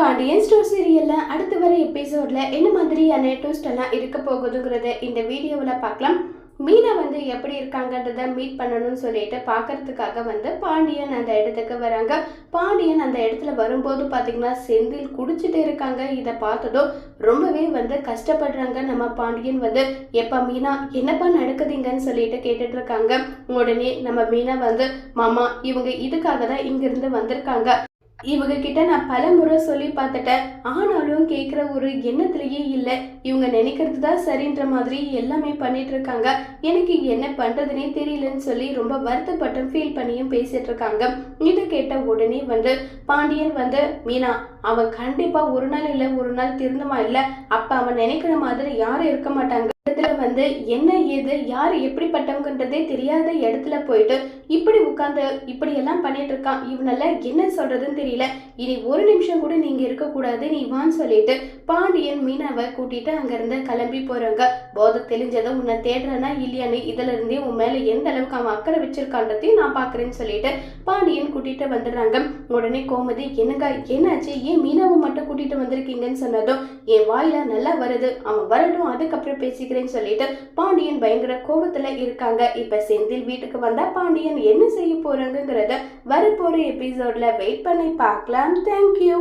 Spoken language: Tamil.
பாண்டியன் ஸ்டோர் சீரியலில் அடுத்து வர எபிசோட்ல என்ன மாதிரியான ட்விஸ்ட் எல்லாம் இருக்க போகுதுங்கிறத இந்த வீடியோவில் பார்க்கலாம். மீனா வந்து எப்படி இருக்காங்கன்றத மீட் பண்ணணும்னு சொல்லிட்டு பார்க்கறதுக்காக வந்து பாண்டியன் அந்த இடத்துக்கு வராங்க. பாண்டியன் அந்த இடத்துல வரும்போது பார்த்தீங்கன்னா செந்தில் குடிச்சிட்டு இருக்காங்க. இதை பார்த்ததும் ரொம்பவே வந்து கஷ்டப்படுறாங்க. நம்ம பாண்டியன் வந்து எப்போ மீனா என்னப்பா நடக்குதுங்கன்னு சொல்லிட்டு கேட்டுட்டு இருக்காங்க. உடனே நம்ம மீனா வந்து மாமா இவங்க இதுக்காக தான் இங்கிருந்து வந்திருக்காங்க. இவங்க கிட்ட நான் பல முறை சொல்லி பார்த்துட்டேன். ஆனாலும் கேட்குற ஒரு எண்ணத்துலயே இல்லை. இவங்க நினைக்கிறது தான் சரின்ற மாதிரி எல்லாமே பண்ணிட்டு இருக்காங்க. எனக்கு என்ன பண்றதுனே தெரியலன்னு சொல்லி ரொம்ப வருத்தப்பட்டும் ஃபீல் பண்ணியும் பேசிட்டு இருக்காங்க. இதை கேட்ட உடனே வந்து பாண்டியன் வந்து மீனா அவன் கண்டிப்பா ஒரு நாள் இல்லை ஒரு நாள் திருந்தமா இல்லை. அப்ப அவன் நினைக்கிற மாதிரி யாரும் இருக்க மாட்டாங்க. இடத்துல வந்து என்ன ஏது யார் எப்படிப்பட்டவங்கன்றதே தெரியாத இடத்துல போயிட்டு இப்படி உட்காந்து இப்படி எல்லாம் பண்ணிட்டு இருக்கான். இவனால என்ன சொல்றதுன்னு தெரியல. இனி ஒரு நிமிஷம் கூட நீங்க இருக்கக்கூடாது நீ வான்னு சொல்லிட்டு பாண்டியன் மீனாவை கூட்டிட்டு அங்கிருந்து கிளம்பி போறாங்க. போதை தெளிஞ்சதும் உன்னை தேடுறனா இல்லையான்னு இதுல இருந்தே உன் மேல எந்த அளவுக்கு அவன் அக்கறை வச்சிருக்கான்றதையும் நான் பாக்குறேன்னு சொல்லிட்டு பாண்டியன் கூட்டிட்டு வந்துடுறாங்க. உடனே கோமதி என்னங்க என்னாச்சு? ஏன் மீனாவை மட்டும் கூட்டிட்டு வந்திருக்கீங்கன்னு சொன்னதும் என் வாயில நல்லா வருது. அவன் வரட்டும் அதுக்கப்புறம் பேசிக்கிறேன். அப்படின்னு சொல்லிட்டு பாண்டியன் பயங்கர கோபத்துல இருக்காங்க. இப்ப செந்தில் வீட்டுக்கு வந்தா பாண்டியன் என்ன செய்ய போறாங்கிறத வரப்போற எபிசோட்ல வெயிட் பண்ணி பார்க்கலாம். தேங்க்யூ